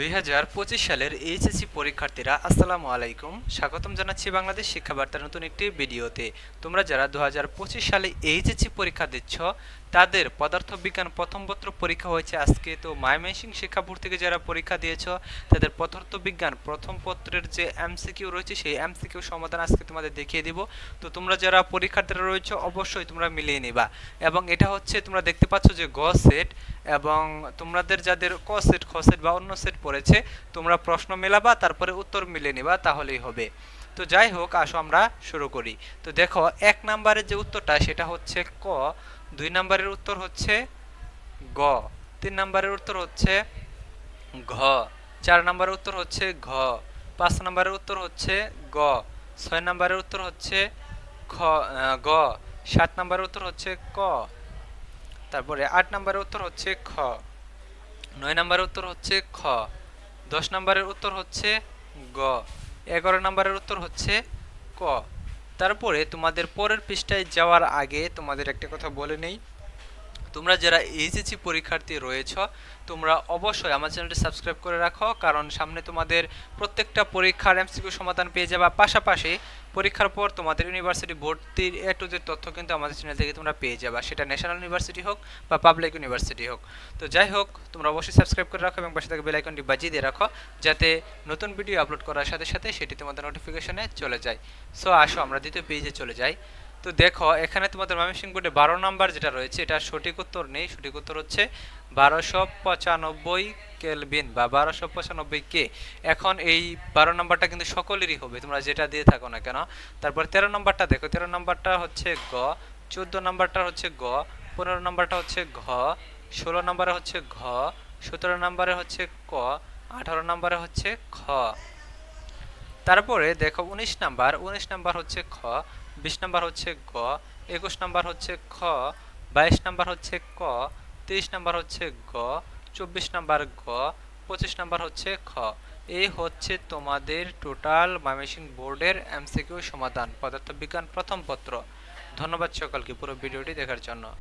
দুই হাজার পঁচিশ সালের এইচএসসি পরীক্ষার্থীরা আসসালামু আলাইকুম। স্বাগতম জানাচ্ছি বাংলাদেশ শিক্ষাবার্তার নতুন একটি ভিডিওতে। তোমরা যারা দুই হাজার পঁচিশ সালে এইচএসসি পরীক্ষা দিচ্ছ তাদের পদার্থবিজ্ঞান প্রথম পত্র পরীক্ষা হয়েছে আজকে। তো ময়মনসিং শিক্ষা বোর্ড থেকে যারা পরীক্ষা দিয়েছ, তাদের পদার্থবিজ্ঞান প্রথম পত্রের যে এমসিকিউ রয়েছে, সেই এমসিকিউ সমাধান আজকে তোমাদের দেখিয়ে দিব। তো তোমরা যারা পরীক্ষার্থীরা রয়েছে, অবশ্যই তোমরা মিলিয়ে নিবা। এবং এটা হচ্ছে, তোমরা দেখতে পাচ্ছ যে গ সেট এবং তোমাদের যাদের ক সেট, খ সেট বা অন্য সেট পড়েছে, তোমরা প্রশ্ন মেলাবা, তারপরে উত্তর মিলিয়ে নিবা, তাহলেই হবে। তো যাই হোক, আসো আমরা শুরু করি। তো দেখো, এক নাম্বারের যে উত্তরটা, সেটা হচ্ছে ক। দুই নাম্বারের উত্তর হচ্ছে গ। তিন নাম্বারের উত্তর হচ্ছে ঘ। চার নাম্বারের উত্তর হচ্ছে ঘ। পাঁচ নাম্বারের উত্তর হচ্ছে গ। ছয় নাম্বারের উত্তর হচ্ছে খ গ। সাত নাম্বারের উত্তর হচ্ছে ক। তারপরে আট নাম্বারের উত্তর হচ্ছে খ। নয় নাম্বারের উত্তর হচ্ছে খ। দশ নাম্বারের উত্তর হচ্ছে গ। এগারো নাম্বারের উত্তর হচ্ছে ক। তারপরে তোমাদের পরের পৃষ্ঠায় যাওয়ার আগে তোমাদের একটা কথা বলে নেই। তোমরা যারা এইচএসসি পরীক্ষার্থী রয়েছ, তোমরা অবশ্যই আমার চ্যানেলটি সাবস্ক্রাইব করে রাখো, কারণ সামনে তোমাদের প্রত্যেকটা পরীক্ষার এমসিকিউ সমাধান পেয়ে যাবা। পাশাপাশি পরীক্ষার পর তোমাদের ইউনিভার্সিটি ভর্তির এ টু জেড তথ্য কিন্তু আমাদের চ্যানেল থেকে তোমরা পেয়ে যাবা। সেটা ন্যাশনাল ইউনিভার্সিটি হোক বা পাবলিক ইউনিভার্সিটি হোক। তো যাই হোক, তোমরা অবশ্যই সাবস্ক্রাইব করে রাখো এবং পাশে থেকে বেল আইকনটি বাজিয়ে দিয়ে রাখো, যাতে নতুন ভিডিও আপলোড করার সাথে সাথে সেটি তোমাদের নোটিফিকেশনে চলে যায়। সো আসো, আমরা দ্বিতীয় পেজে চলে যাই। তো দেখো, এখানে তোমাদের ময়মনসিংহ বোর্ডে বারো নাম্বার যেটা রয়েছে এটা সঠিক উত্তর নেই। সঠিক উত্তর হচ্ছে বারোশো পঁচানব্বই কেলভিন বা বারোশো পঁচানব্বই কে। এখন এই বারো নাম্বারটা কিন্তু সকলেরই হবে, তোমরা যেটা দিয়ে থাকো না কেন। তারপর তেরো নাম্বারটা দেখো, তেরো নাম্বারটা হচ্ছে গ, চোদ্দ নাম্বারটা হচ্ছে গ, পনেরো নাম্বারটা হচ্ছে ঘ, ষোলো নাম্বারে হচ্ছে ঘ, সতেরো নাম্বারে হচ্ছে ক, আঠারো নাম্বারে হচ্ছে খ। তারপরে দেখো, উনিশ নাম্বার উনিশ নাম্বার হচ্ছে খ বিশ নাম্বার হচ্ছে গ, একুশ নাম্বার হচ্ছে খ, বাইশ নাম্বার হচ্ছে ক তেইশ নাম্বার হচ্ছে গ, চব্বিশ নাম্বার গ, পঁচিশ নাম্বার হচ্ছে খ। এই হচ্ছে তোমাদের টোটাল ময়মনসিংহ বোর্ডের এমসিকিউ সমাধান, পদার্থবিজ্ঞান প্রথম পত্র। ধন্যবাদ সকলকে পুরো ভিডিওটি দেখার জন্য।